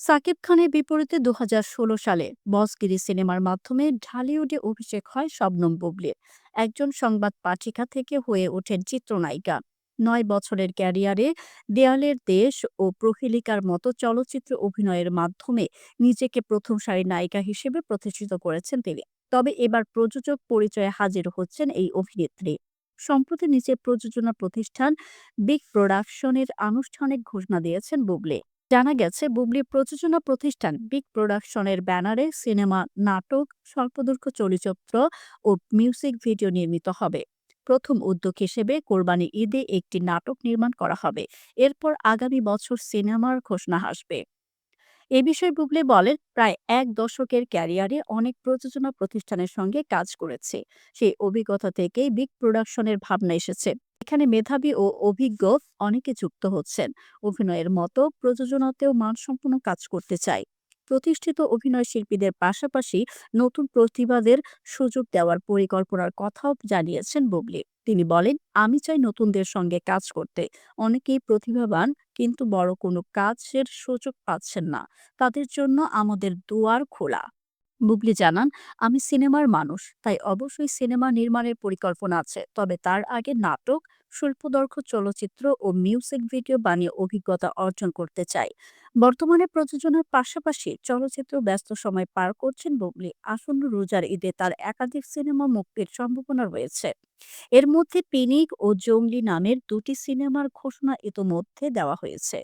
সাকিব খানের বিপরীতে দু হাজার ষোলো সালে বসগিরি সিনেমার মাধ্যমে ঢালিউডে অভিষেক হয় শবনম বুবলির। একজন সংবাদ পাঠিকা থেকে হয়ে ওঠেন চিত্রনায়িকা। নয় বছরের ক্যারিয়ারে দেয়ালের দেশ ও প্রহেলিকার মতো চলচ্চিত্র অভিনয়ের মাধ্যমে নিজেকে প্রথম সারির নায়িকা হিসেবে প্রতিষ্ঠিত করেছেন তিনি। তবে এবার প্রযোজক পরিচয়ে হাজির হচ্ছেন এই অভিনেত্রী। সম্প্রতি নিজের প্রযোজনা প্রতিষ্ঠান বিগ প্রোডাকশনের আনুষ্ঠানিক ঘোষণা দিয়েছেন বুবলি। জানা গেছে বুবলি প্রযোজনা প্রতিষ্ঠান বিগ প্রোডাকশনের ব্যানারে সিনেমা, নাটক, স্বল্পদৈর্ঘ্য চলচ্চিত্র ও মিউজিক ভিডিও নির্মিত হবে। প্রথম উদ্যোগ হিসেবে কোরবানি ঈদে একটি নাটক নির্মাণ করা হবে। এরপর আগামী বছর সিনেমার ঘোষণা আসবে। এ বিষয়ে বুবলে বলেন, প্রায় এক দশকের ক্যারিয়ারে অনেক প্রযোজনা প্রতিষ্ঠানের সঙ্গে কাজ করেছে। সেই অভিজ্ঞতা থেকেই বিগ প্রোডাকশনের ভাবনা এসেছে। এখানে মেধাবী ও অভিজ্ঞ অনেকে যুক্ত হচ্ছেন। অভিনয়ের মতো প্রযোজনাতেও মানসম্পন্ন কাজ করতে চাই। প্রতিষ্ঠিত অভিনয় শিল্পীদের পাশাপাশি নতুন প্রতিভাদের সুযোগ দেওয়ার পরিকল্পনার কথাও জানিয়েছেন বুবলি। তিনি বলেন, আমি চাই নতুনদের সঙ্গে কাজ করতে। অনেকেই প্রতিভাবান, কিন্তু বড় কোনো কাজের সুযোগ পাচ্ছেন না। তাদের জন্য আমাদের দুয়ার খোলা। বুবলি জানান, আমি সিনেমার মানুষ, তাই অবশ্যই সিনেমা নির্মাণের পরিকল্পনা আছে। তবে তার আগে নাটক স্বল্পদৈর্ঘ্য চলচ্চিত্র ও মিউজিক ভিডিও বানিয়ে অভিজ্ঞতা অর্জন করতে চাই। বর্তমানে প্রযোজনার পাশাপাশি চলচ্চিত্র ব্যস্ত সময় পার করছেন বুবলি। আসন্ন রোজার ঈদে তার একাধিক সিনেমা মুক্তির সম্ভাবনা রয়েছে। এর মধ্যে পিনিক ও জঙ্গলি নামের দুটি সিনেমার ঘোষণা ইতোমধ্যে দেওয়া হয়েছে।